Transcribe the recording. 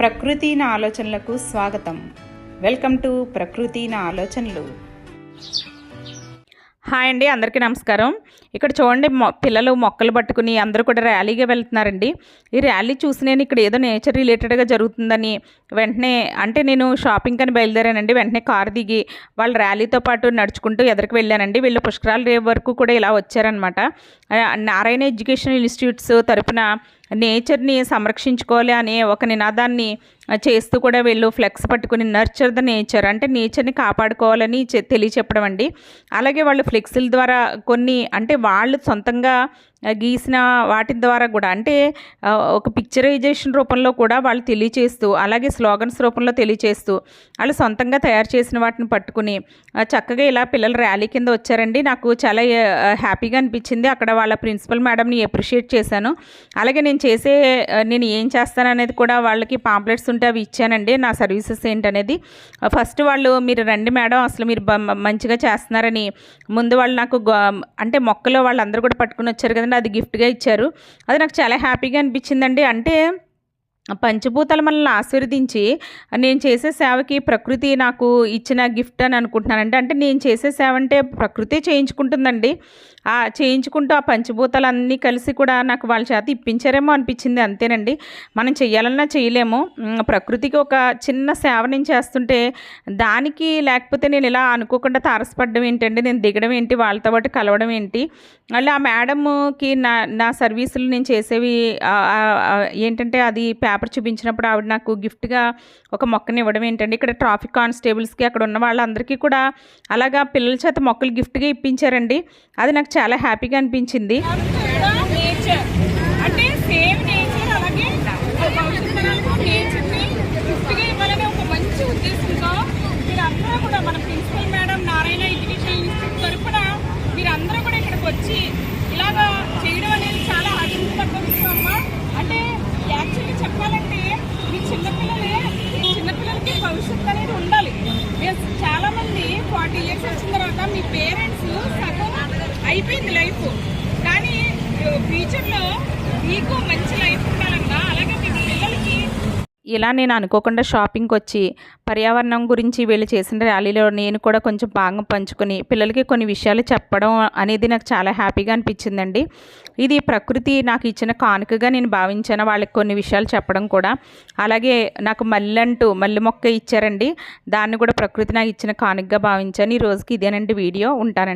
ప్రకృతి నా ఆలోచనలకు స్వాగతం. వెల్కమ్ టు ప్రకృతి నా ఆలోచనలు. హాయ్ అండి అందరికీ నమస్కారం. ఇక్కడ చూడండి మొ పిల్లలు మొక్కలు పట్టుకుని అందరూ కూడా ర్యాలీగా వెళ్తున్నారండి. ఈ ర్యాలీ చూసి నేను ఇక్కడ ఏదో నేచర్ రిలేటెడ్గా జరుగుతుందని వెంటనే అంటే నేను షాపింగ్ అని బయలుదేరానండి. వెంటనే కారు దిగి వాళ్ళ ర్యాలీతో పాటు నడుచుకుంటూ ఎదరికి వెళ్ళానండి. వీళ్ళు పుష్కరాల రేపు వరకు కూడా ఇలా వచ్చారనమాట నారాయణ ఎడ్యుకేషన్ ఇన్స్టిట్యూట్స్ తరపున నేచర్ని సంరక్షించుకోవాలి అనే ఒక నినాదాన్ని చేస్తూ కూడా వీళ్ళు ఫ్లెక్స్ పట్టుకుని నర్చర్ ద నేచర్ అంటే నేచర్ని కాపాడుకోవాలని చె- తెలియచెప్పడం అండి. అలాగే వాళ్ళు ఫ్లెక్స్ల ద్వారా కొన్ని అంటే వాళ్ళు సొంతంగా గీసిన వాటి ద్వారా కూడా. అంటే ఒక పిక్చరైజేషన్ రూపంలో కూడా వాళ్ళు తెలియచేస్తూ అలాగే స్లోగన్స్ రూపంలో తెలియచేస్తూ వాళ్ళు సొంతంగా తయారు చేసిన వాటిని పట్టుకుని చక్కగా ఇలా పిల్లలు ర్యాలీ కింద వచ్చారండి. నాకు చాలా హ్యాపీగా అనిపించింది. అక్కడ వాళ్ళ ప్రిన్సిపల్ మేడంని అప్రిషియేట్ చేశాను. అలాగే నేను చేసే నేను ఏం చేస్తాను అనేది కూడా వాళ్ళకి పాంప్లెట్స్ ఉంటే అవి ఇచ్చానండి. నా సర్వీసెస్ ఏంటనేది. ఫస్ట్ వాళ్ళు మీరు రండి మేడం అసలు మీరు మంచిగా చేస్తున్నారని. ముందు వాళ్ళు నాకు అంటే మొక్కలు వాళ్ళందరూ కూడా పట్టుకుని వచ్చారు కదా అది గిఫ్ట్గా ఇచ్చారు. అది నాకు చాలా హ్యాపీగా అనిపించిందండి. అంటే పంచభూతాలు మనల్ని ఆశీర్వదించి నేను చేసే సేవకి ప్రకృతి నాకు ఇచ్చిన గిఫ్ట్ అని అనుకుంటున్నానండి. అంటే నేను చేసే సేవ అంటే ప్రకృతి చేయించుకుంటుందండి. ఆ చేయించుకుంటూ ఆ పంచభూతాలన్నీ కలిసి కూడా నాకు వాళ్ళ చేత ఇప్పించారేమో అనిపించింది అంతేనండి. మనం చేయాలన్నా చేయలేము ప్రకృతికి ఒక చిన్న సేవ నేను చేస్తుంటే దానికి లేకపోతే నేను ఇలా అనుకోకుండా తారసపడడం ఏంటండి? నేను దిగడం ఏంటి? వాళ్ళతో పాటు కలవడం ఏంటి? మళ్ళీ ఆ మేడంకి నా నా సర్వీసులు నేను చేసేవి ఏంటంటే అది పేపర్ చూపించినప్పుడు ఆవిడ నాకు గిఫ్ట్గా ఒక మొక్కని ఇవ్వడం ఏంటండి ఇక్కడ ట్రాఫిక్ కానిస్టేబుల్స్కి అక్కడ ఉన్న వాళ్ళందరికీ కూడా అలాగా పిల్లల చేత మొక్కలు గిఫ్ట్గా ఇప్పించారండి. అది నాకు చాలా హ్యాపీగా అనిపించింది నేచర్ అంటే సేమ్ నేచర్ అలాగే భవిష్యత్ తరాలకు నేచర్ని గిఫ్ట్గా ఇవ్వాలనే ఒక మంచి ఉద్దేశంతో మీరందరూ కూడా మన principal madam Narayana education institute తరఫున మీరందరూ కూడా ఇక్కడికి వచ్చి ఇలాగా చేయడం అనేది చాలా ఆశించదగ్గ విషయం అమ్మా అంటే యాక్చువల్లీ చెప్పాలంటే మీ చిన్నపిల్లలే మీ చిన్నపిల్లలకి భవిష్యత్తు అనేది ఉండాలి మీరు చాలా మంది ఫార్టీ ఇయర్స్ వచ్చిన తర్వాత మీ పేరెంట్స్ సగం అయిపోయింది లైఫ్. కానీ ఫ్యూచర్లో మీకు మంచి లైఫ్ ఉండాలి ఇలా నేను అనుకోకుండా షాపింగ్కి వచ్చి పర్యావరణం గురించి వీళ్ళు చేసిన ర్యాలీలో నేను కూడా కొంచెం భాగం పంచుకొని పిల్లలకి కొన్ని విషయాలు చెప్పడం అనేది నాకు చాలా హ్యాపీగా అనిపించిందండి. ఇది ప్రకృతి నాకు ఇచ్చిన కానుకగా నేను భావించాను. వాళ్ళకి కొన్ని విషయాలు చెప్పడం కూడా. అలాగే నాకు మల్లంటూ మల్లె మొక్క ఇచ్చారండి. దాన్ని కూడా ప్రకృతి నాకు ఇచ్చిన కానుకగా భావించాను. ఈ రోజుకి ఇదేనండి వీడియో. ఉంటానండి.